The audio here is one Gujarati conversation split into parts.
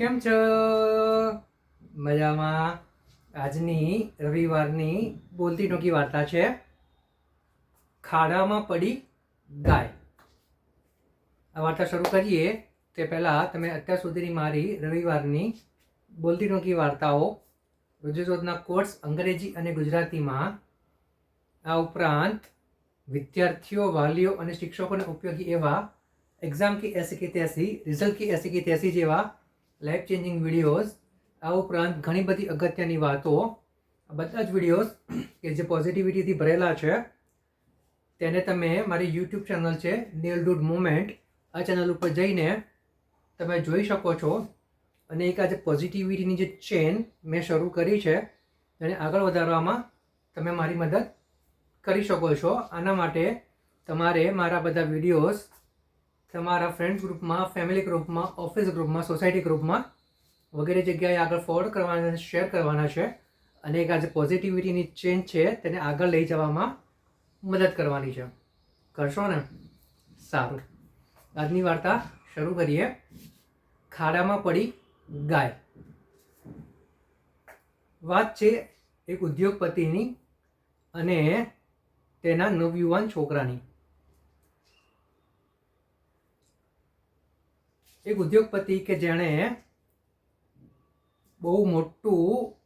કેમ છો? મજામાં. આજની રવિવારની બોલતી ટૂંકી વાર્તા છે, ખાડામાં પડી ગાય. આ વાર્તા શરૂ કરીએ તે પહેલાં તમે અત્યાર સુધીની મારી રવિવારની બોલતી ટૂંકી વાર્તાઓ રોજેરોજના કોર્સ અંગ્રેજી અને ગુજરાતીમાં. આ ઉપરાંત વિદ્યાર્થીઓ, વાલીઓ અને શિક્ષકોને ઉપયોગી એવા એક્ઝામ કી એસી કી તેસી, રિઝલ્ટ કી એસી કી તેસી જેવા લાઈફ ચેન્જિંગ વિડીયોઝ આ ઉપરાંત ઘણી બધી અગત્યની વાતો. બધા જ વિડીયોઝ કે જે પોઝિટિવિટીથી ભરેલા છે, તેને તમે મારી યુટ્યુબ ચેનલ છે નેલ ડૂડ મુમેન્ટ આ ચેનલ ઉપર જઈને તમે જોઈ શકો છો. અને એક આજે પોઝિટિવિટીની જે ચેન મેં શરૂ કરી છે, તેને આગળ વધારવામાં તમે મારી મદદ કરી શકો છો. આના માટે તમારે મારા બધા વિડીયોઝ તમારા ફ્રેન્ડ્સ ગ્રુપમાં ફેમિલી ગ્રુપમાં ઓફિસ ગ્રુપમાં સોસાયટી ગ્રુપમાં વગેરે જગ્યાએ આગળ ફોરવર્ડ કરવાના શેર કરવાના છે અને એક આજે પોઝિટિવિટીની ચેન્જ છે તેને આગળ લઈ જવામાં મદદ કરવાની છે. કરશો ને? સારું. આજની વાર્તા શરૂ કરીએ. ખાડામાં પડી ગાય. વાત છે એક ઉદ્યોગપતિની અને તેના નવયુવાન છોકરાની. એક ઉદ્યોગપતિ કે જેણે બહુ મોટું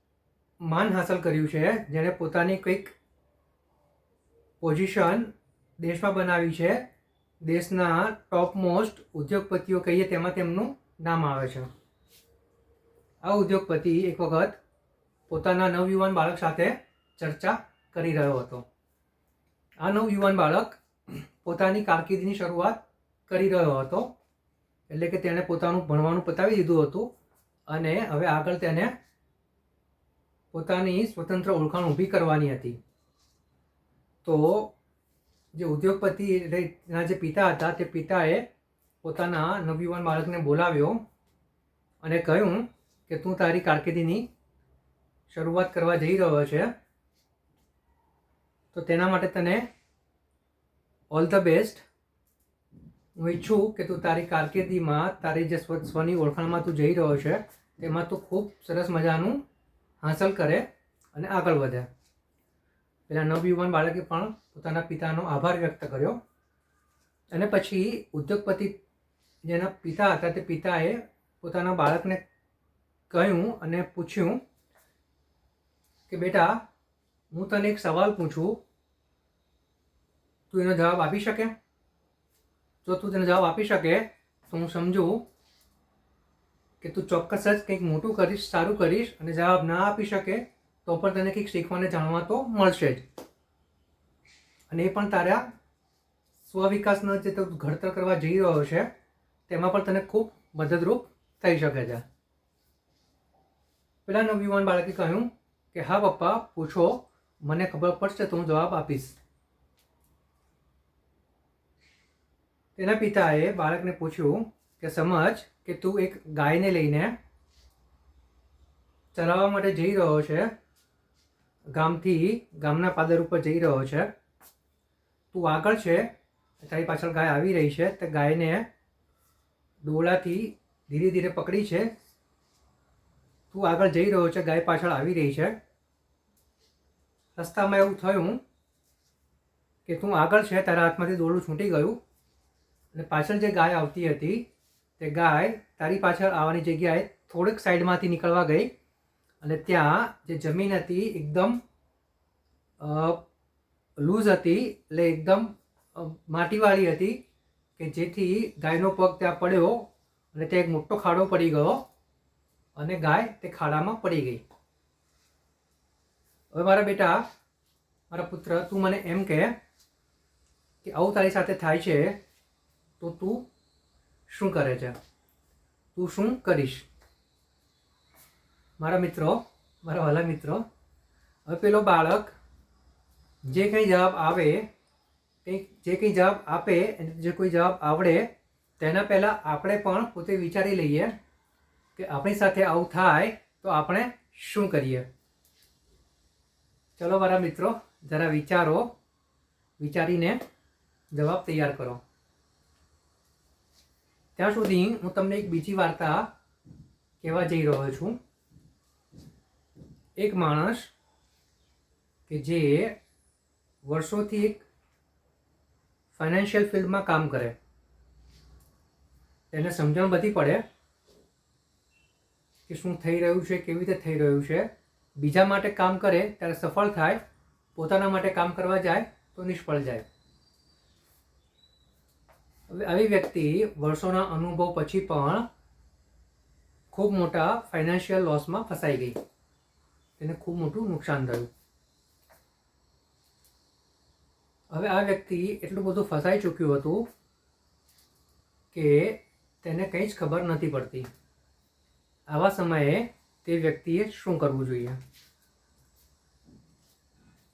માન હાંસલ કર્યું છે, જેણે પોતાની કંઈક પોઝિશન દેશમાં બનાવી છે, દેશના ટોપ મોસ્ટ ઉદ્યોગપતિઓ કહીએ તેમાં તેમનું નામ આવે છે. આ ઉદ્યોગપતિ એક વખત પોતાના નવયુવાન બાળક સાથે ચર્ચા કરી રહ્યો હતો. આ નવયુવાન બાળક પોતાની કારકિર્દીની શરૂઆત કરી રહ્યો હતો. એટલે કે તેણે પોતાનું ભણવાનું પતાવી દીધું હતું અને હવે આગળ તેને પોતાની સ્વતંત્ર ઓળખાણ ઊભી કરવાની હતી. તો જે ઉદ્યોગપતિ એના જે પિતા હતા, તે પિતાએ પોતાના નવયુવાન બાળકને બોલાવ્યો અને કહ્યું કે તું તારી કારકિર્દીની શરૂઆત કરવા જઈ રહ્યો છે. તો તેના માટે તને ઓલ ધ બેસ્ટ હું ઈચ્છું કે તું તારી કારકિર્દીમાં, તારી જે સ્વ, સ્વની ઓળખાણમાં તું જઈ રહ્યો છે, તેમાં તું ખૂબ સરસ મજાનું હાંસલ કરે અને આગળ વધે. પેલા નવયુવાન બાળકે પણ પોતાના પિતાનો આભાર વ્યક્ત કર્યો અને પછી ઉદ્યોગપતિ જેના પિતા હતા તે પિતાએ પોતાના બાળકને કહ્યું અને પૂછ્યું કે, બેટા, હું તને એક સવાલ પૂછું. તું એનો જવાબ આપી શકે? જો તું તેને જવાબ આપી શકે, તો હું સમજું કે તું ચોક્કસ જ કંઈક મોટું કરીશ, સારું કરીશ અને જવાબ ના આપી શકે, તો પણ તને કંઈક શીખવાને જાણવા તો મળશે જ. અને એ પણ તારા સ્વવિકાસનો જે તું ઘડતર કરવા જઈ રહ્યો છે, તેમાં પણ તને ખૂબ મદદરૂપ થઈ શકે છે. પેલા નવયુવાન બાળકે કહ્યું કે, હા પપ્પા, પૂછો, મને ખબર પડશે તો હું જવાબ આપીશ. તેના પિતાએ બાળકને પૂછ્યું કે, સમજ કે તું એક ગાયને લઈને ચરાવવા માટે જઈ રહ્યો છે? ગામથી, ગામના પાદર ઉપર જઈ રહ્યો છે. તું આગળ છે. તારી પાછળ ગાય આવી રહી છે. તે ગાયને દોડાથી ધીરે ધીરે પકડી છે. તું આગળ જઈ રહ્યો છે. ગાય પાછળ આવી રહી છે. રસ્તામાં એવું થયું કે, તું આગળ છે. તારા હાથમાંથી દોરડું છૂટી ગયું. અને પાછળ જે ગાય આવતી હતી, તે ગાય તારી પાછળ આવવાની જગ્યાએ થોડીક સાઈડમાંથી નીકળવા ગઈ અને ત્યાં જે જમીન હતી એકદમ લૂઝ હતી એટલે એકદમ માટીવાળી હતી કે જેથી ગાયનો પગ ત્યાં પડ્યો અને ત્યાં એક મોટો ખાડો પડી ગયો અને ગાય તે ખાડામાં પડી ગઈ. હવે મારા બેટા, મારા પુત્ર, તું મને એમ કે આવું તારી સાથે થાય છે તો તું શું કરે છે? તું શું કરીશ? મારા મિત્રો, મારા વાલા મિત્રો, હવે પેલો બાળક જે કંઈ જવાબ આવે કંઈક જે કંઈ જવાબ આપે જે કોઈ જવાબ આવડે, તેના પહેલાં આપણે પણ પોતે વિચારી લઈએ કે આપણી સાથે આવું થાય તો આપણે શું કરીએ. ચલો મારા મિત્રો, જરા વિચારો, વિચારીને જવાબ તૈયાર કરો. ત્યાં સુધી હું તમને એક બીજી વાર્તા કહેવા જઈ રહ્યો છું. એક માણસ કે જે વર્ષોથી એક ફાઇનાન્શિયલ ફિલ્ડમાં કામ કરે. એને સમજણ બધી પડે કે શું થઈ રહ્યું છે, કેવી રીતે થઈ રહ્યું છે. બીજા માટે કામ કરે, ત્યારે સફળ થાય, પોતાના માટે કામ કરવા જાય, તો નિષ્ફળ જાય. હવે આવી વ્યક્તિ વર્ષોના અનુભવ પછી પણ ખૂબ મોટા ફાઇનાન્શિયલ લોસમાં ફસાઈ ગઈ. તેને ખૂબ મોટું નુકસાન થયું. હવે આ વ્યક્તિ એટલું બધું ફસાઈ ચૂક્યું હતું કે તેને કંઈ જ ખબર નથી પડતી. આવા સમયે તે વ્યક્તિએ શું કરવું જોઈએ?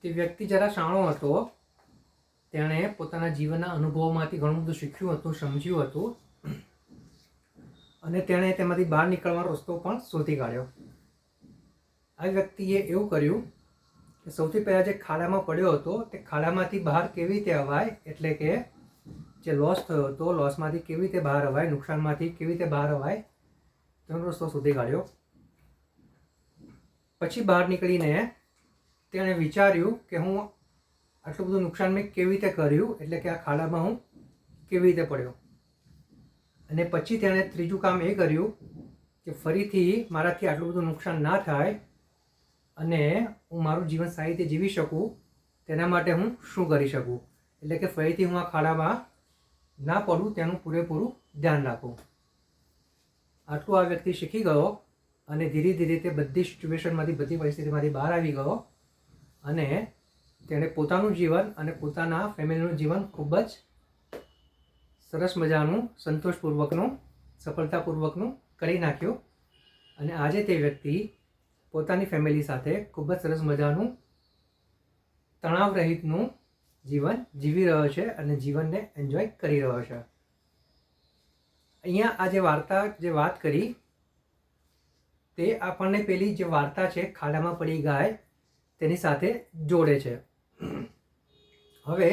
તે વ્યક્તિ જરા શાણો હતો. તેણે પોતાના જીવનના અનુભવોમાંથી ઘણું બધું શીખ્યું હતું, સમજ્યું હતું. અને તેણે તેમાંથી બહાર નીકળવાનો રસ્તો પણ શોધી કાઢ્યો. આ વ્યક્તિએ એવું કર્યું કે સૌથી પહેલાં જે ખાડામાં પડ્યો હતો, તે ખાડામાંથી બહાર કેવી રીતે અવાય? એટલે કે જે લોસ થયો હતો લોસમાંથી કેવી રીતે બહાર અવાય? નુકસાનમાંથી કેવી રીતે બહાર અવાય? તેનો રસ્તો શોધી કાઢ્યો. પછી બહાર નીકળીને તેણે વિચાર્યું કે હું આટલું બધું નુકસાન મેં કેવી રીતે કર્યું? એટલે કે આ ખાડામાં હું કેવી રીતે પડ્યો? અને પછી તેણે ત્રીજું કામ એ કર્યું કે ફરીથી મારાથી આટલું બધું નુકસાન ના થાય અને હું મારું જીવન સારી રીતે જીવી શકું, તેના માટે હું શું કરી શકું? એટલે કે ફરીથી હું આ ખાડામાં ના પડું, તેનું પૂરેપૂરું ધ્યાન રાખું. આટલું આ વ્યક્તિ શીખી ગયો અને ધીરે ધીરે તે બધી સિચ્યુએશનમાંથી બધી પરિસ્થિતિમાંથી બહાર આવી ગયો અને તેણે પોતાનું જીવન અને પોતાના ફેમિલીનું જીવન ખૂબ જ સરસ મજાનું, સંતોષપૂર્વકનું, સફળતાપૂર્વકનું કરી નાખ્યું. અને આજે તે વ્યક્તિ પોતાની ફેમિલી સાથે ખૂબ જ સરસ મજાનું તણાવ રહિતનું જીવન જીવી રહ્યો છે અને જીવનને એન્જોય કરી રહ્યો છે. અહીંયા આ જે વાર્તા, જે વાત કરી, તે આપણને પેલી જે વાર્તા છે, ખાડામાં પડી ગાય, તેની સાથે જોડે છે. હવે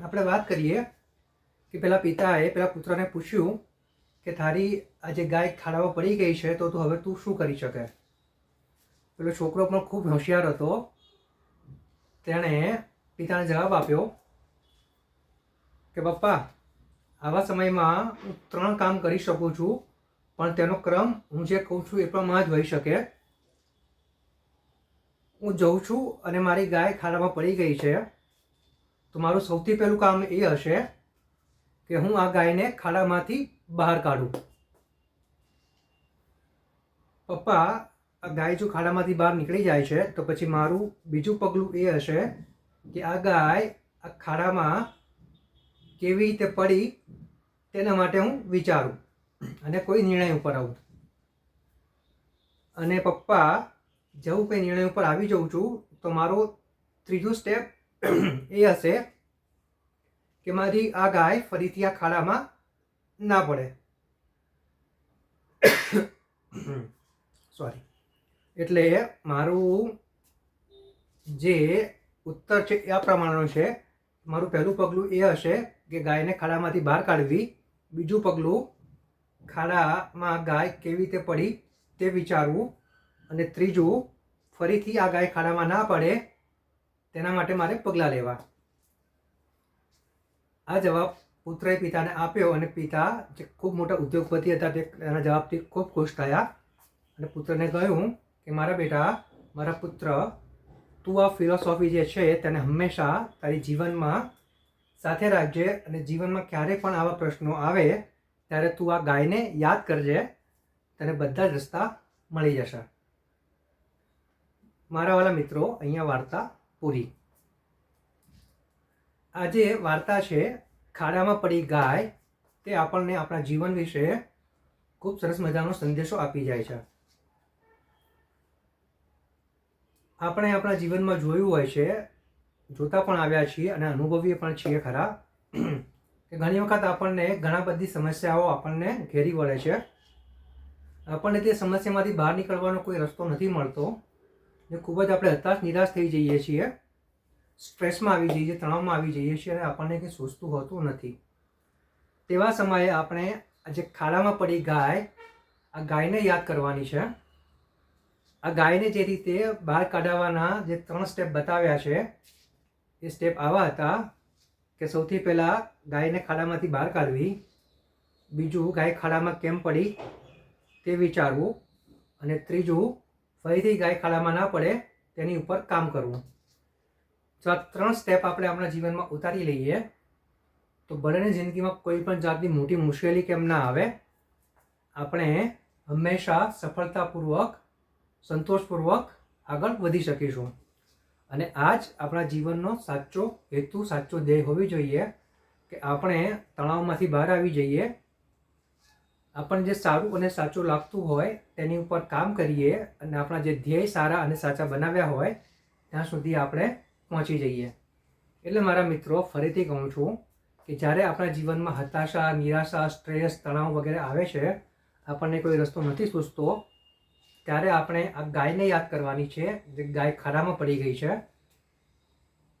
આપણે વાત કરીએ કે પેલા પિતાએ, પેલા પુત્રને પૂછ્યું કે તારી આજે ગાય ખાડામાં પડી ગઈ છે, તો તું હવે તું શું કરી શકે? પેલો છોકરો પણ ખૂબ હોશિયાર હતો. તેણે પિતાને જવાબ આપ્યો કે, પપ્પા, આવા સમયમાં હું ત્રણ કામ કરી શકું છું, પણ તેનો ક્રમ હું જે કહું છું એ પ્રમાણે જ હોઈ શકે. હું જઉં છું અને મારી ગાય ખાડામાં પડી ગઈ છે, તો મારું સૌથી પહેલું કામ એ હશે કે હું આ ગાયને ખાડામાંથી બહાર કાઢું. પપ્પા, આ ગાય જો ખાડામાંથી બહાર નીકળી જાય છે, તો પછી મારું બીજું પગલું એ હશે કે આ ગાય આ ખાડામાં કેવી રીતે પડી તેના માટે હું વિચારું અને કોઈ નિર્ણય ઉપર આવું. અને પપ્પા જવું કંઈ નિર્ણય ઉપર આવી જાઉં છું, તો મારો ત્રીજો સ્ટેપ એ હશે કે મારી આ ગાય ફરીથી આ ખાડામાં ના પડે. સોરી એટલે મારું જે ઉત્તર છે એ આ પ્રમાણેનું છે. મારું પહેલું પગલું એ હશે કે ગાયને ખાડામાંથી બહાર કાઢવી. બીજું પગલું, ખાડામાં ગાય કેવી રીતે પડી તે વિચારવું. અને ત્રીજું, ફરીથી આ ગાય ખાડામાં ના પડે, તેના માટે મારે પગલાં લેવા. આ જવાબ પુત્રએ પિતાને આપ્યો અને પિતા જે ખૂબ મોટા ઉદ્યોગપતિ હતા તે એના જવાબથી ખૂબ ખુશ થયા. અને પુત્રને કહ્યું કે, મારા બેટા, મારા પુત્ર, તું આ ફિલોસોફી જે છે તેને હંમેશા તારી જીવનમાં સાથે રાખજે અને જીવનમાં ક્યારે પણ આવા પ્રશ્નો આવે ત્યારે તું આ ગાયને યાદ કરજે, તને બધા જ રસ્તા મળી જશે. મારા વાલા મિત્રો, અહીંયા વાર્તા પૂરી. આજે વાર્તા છે, ખાડામાં પડી ગાય, તે આપણને આપણા જીવન વિશે ખૂબ સરસ મજાનો સંદેશો આપી જાય છે. આપણે આપણા જીવનમાં જોયું હોય છે, જોતા પણ આવ્યા છીએ અને અનુભવીએ પણ છીએ ખરા, કે ઘણી વખત આપણને ઘણા બધી સમસ્યાઓ આપણને ઘેરી વળે છે. આપણને તે સમસ્યામાંથી બહાર નીકળવાનો કોઈ રસ્તો નથી મળતો. ને ખૂબ જ આપણે હતાશ, નિરાશ થઈ જઈએ છીએ. સ્ટ્રેસમાં આવી જઈએ તણાવમાં આવી જઈએ છીએ અને આપણને કંઈ સૂચતું હોતું નથી. તેવા સમયે આપણે જે ખાડામાં પડી ગાય, આ ગાયને યાદ કરવાની છે. આ ગાયને જે રીતે બહાર કાઢવાના જે ત્રણ સ્ટેપ બતાવ્યા છે, એ સ્ટેપ આવા હતા કે સૌથી પહેલાં ગાયને ખાડામાંથી બહાર કાઢવી, બીજું ગાય ખાડામાં કેમ પડી તે વિચારવું અને ત્રીજું ફરીથી ગાય ખાડામાં ના પડે, તેની ઉપર કામ કરવું. જો આ ત્રણ સ્ટેપ આપણે આપણા જીવનમાં ઉતારી લઈએ, તો બંને જિંદગીમાં કોઈ પણ જાતની મોટી મુશ્કેલી કેમ ના આવે, આપણે હંમેશા સફળતાપૂર્વક, સંતોષપૂર્વક આગળ વધી શકીશું. અને આ જ આપણા જીવનનો સાચો હેતુ, સાચો ધ્યેય હોવી જોઈએ કે આપણે તણાવમાંથી બહાર આવી જઈએ આપણને જે સારું અને સાચું લાગતું હોય તેની ઉપર કામ કરીએ અને આપણા જે ધ્યેય સારા અને સાચા બનાવ્યા હોય, ત્યાં સુધી આપણે પહોંચી જઈએ. એટલે મારા મિત્રો, ફરીથી કહું છું કે જ્યારે આપણા જીવનમાં હતાશા, નિરાશા, સ્ટ્રેસ, તણાવ વગેરે આવે છે, આપણને કોઈ રસ્તો નથી સૂચતો ત્યારે આપણે આ ગાયને યાદ કરવાની છે, જે ગાય ખાડામાં પડી ગઈ છે,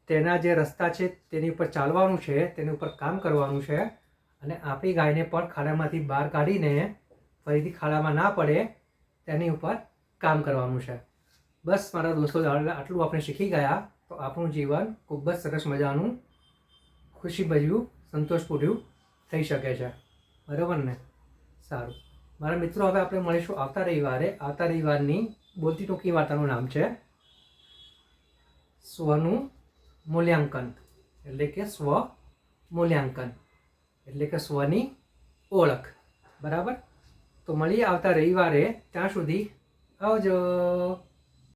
તેના જે રસ્તા છે, તેની ઉપર ચાલવાનું છે, તેની ઉપર કામ કરવાનું છે અને આપણી ગાયને પણ ખાડામાંથી બહાર કાઢીને ફરીથી ખાડામાં ના પડે તેની ઉપર કામ કરવાનું છે. બસ મારા દોસ્તો આટલું આપણે શીખી ગયા તો આપણું જીવન ખૂબ જ સરસ મજાનું ખુશીભર્યું સંતોષપૂર્યું થઈ શકે છે. બરાબર ને? સારું. મારા મિત્રો, હવે આપણે મળીશું આવતા રવિવારે. આવતા રવિવારની બોલતી ટૂંકી વાર્તાનું નામ છે સ્વનું મૂલ્યાંકન. એટલે કે સ્વ મૂલ્યાંકન. એટલે કે સ્વની ઓળખ. બરાબર? તો મળીએ આવતા રવિવારે ત્યાં સુધી આવજો.